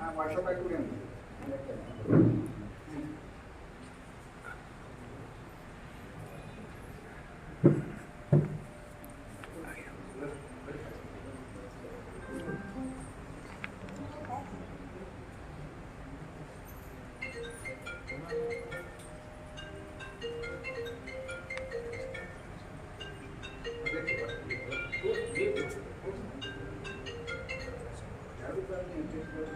Ah, guacha vai comendo.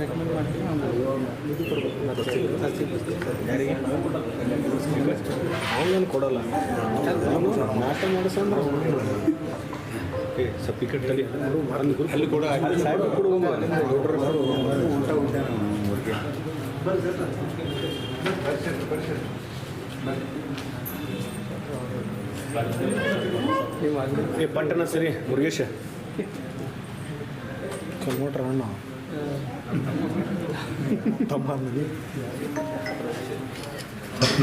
Recommend ಮಾಡ್ತೀನಿ ಇದು ಕೊಡ್ಬೇಕು ಕೊಡಲ್ಲ ನಾಟ. ಅಲ್ಲಿ ಅಲ್ಲಿ ಕೊಡ ಸಾಹೇಬ್ ಕೊಡು ನೀವು ಅಲ್ಲಿ ಏ ಪಟ್ಟಣ ಸರಿ ಮುರುಗೇಶ. ಅಣ್ಣ.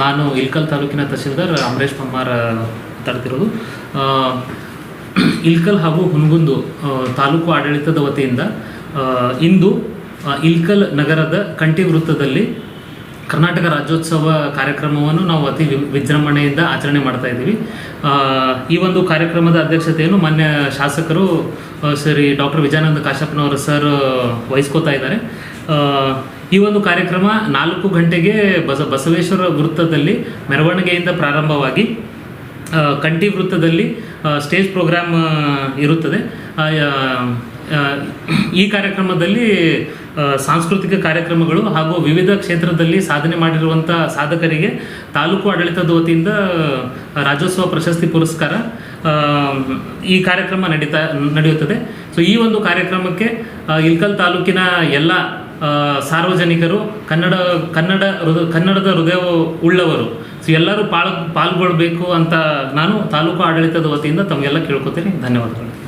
ನಾನು ಇಲ್ಕಲ್ ತಾಲೂಕಿನ ತಹಸೀಲ್ದಾರ್ ಅಮರೇಶ್ ಪಮ್ಮಾರ್ ಮಾತಾಡ್ತಿರೋದು ಇಲ್ಕಲ್ ಹಾಗೂ ಹುನಗುಂದು ತಾಲೂಕು ಆಡಳಿತದ ವತಿಯಿಂದ ಇಂದು ಇಲ್ಕಲ್ ನಗರದ ಕಂಠಿ ವೃತ್ತದಲ್ಲಿ ಕರ್ನಾಟಕ ರಾಜ್ಯೋತ್ಸವ ಕಾರ್ಯಕ್ರಮವನ್ನು ನಾವು ಅತಿ ವಿಜೃಂಭಣೆಯಿಂದ ಆಚರಣೆ ಮಾಡ್ತಾ ಇದ್ದೀವಿ. ಈ ಒಂದು ಕಾರ್ಯಕ್ರಮದ ಅಧ್ಯಕ್ಷತೆಯನ್ನು ಮಾನ್ಯ ಶಾಸಕರು ಶ್ರೀ ಡಾಕ್ಟರ್ ವಿಜಯಾನಂದ ಕಾಶಪ್ಪನವರು ಸರ್ ವಹಿಸ್ಕೋತಾ ಇದ್ದಾರೆ. ಈ ಒಂದು ಕಾರ್ಯಕ್ರಮ ನಾಲ್ಕು ಗಂಟೆಗೆ ಬಸ, ಬಸವೇಶ್ವರ ವೃತ್ತದಲ್ಲಿ ಮೆರವಣಿಗೆಯಿಂದ ಪ್ರಾರಂಭವಾಗಿ ಕಂಠಿ ವೃತ್ತದಲ್ಲಿ ಸ್ಟೇಜ್ ಪ್ರೋಗ್ರಾಮ್ ಇರುತ್ತದೆ. ಈ ಕಾರ್ಯಕ್ರಮದಲ್ಲಿ ಸಾಂಸ್ಕೃತಿಕ ಕಾರ್ಯಕ್ರಮಗಳು ಹಾಗೂ ವಿವಿಧ ಕ್ಷೇತ್ರದಲ್ಲಿ ಸಾಧನೆ ಮಾಡಿರುವಂಥ ಸಾಧಕರಿಗೆ ತಾಲೂಕು ಆಡಳಿತದ ವತಿಯಿಂದ ರಾಜ್ಯೋತ್ಸವ ಪ್ರಶಸ್ತಿ ಪುರಸ್ಕಾರ ಈ ಕಾರ್ಯಕ್ರಮ ನಡೀತಾ, ನಡೆಯುತ್ತದೆ. ಸೊ ಈ ಒಂದು ಕಾರ್ಯಕ್ರಮಕ್ಕೆ ಇಲ್ಕಲ್ ತಾಲೂಕಿನ ಎಲ್ಲ ಸಾರ್ವಜನಿಕರು, ಕನ್ನಡ ಕನ್ನಡ ಕನ್ನಡದ ಹೃದಯ ಉಳ್ಳವರು, ಸೊ, ಎಲ್ಲರೂ ಪಾಲ್, ಪಾಲ್ಗೊಳ್ಬೇಕು ಅಂತ ನಾನು ತಾಲೂಕು ಆಡಳಿತದ ವತಿಯಿಂದ ತಮಗೆಲ್ಲ ಕೇಳ್ಕೊತೀನಿ. ಧನ್ಯವಾದಗಳು.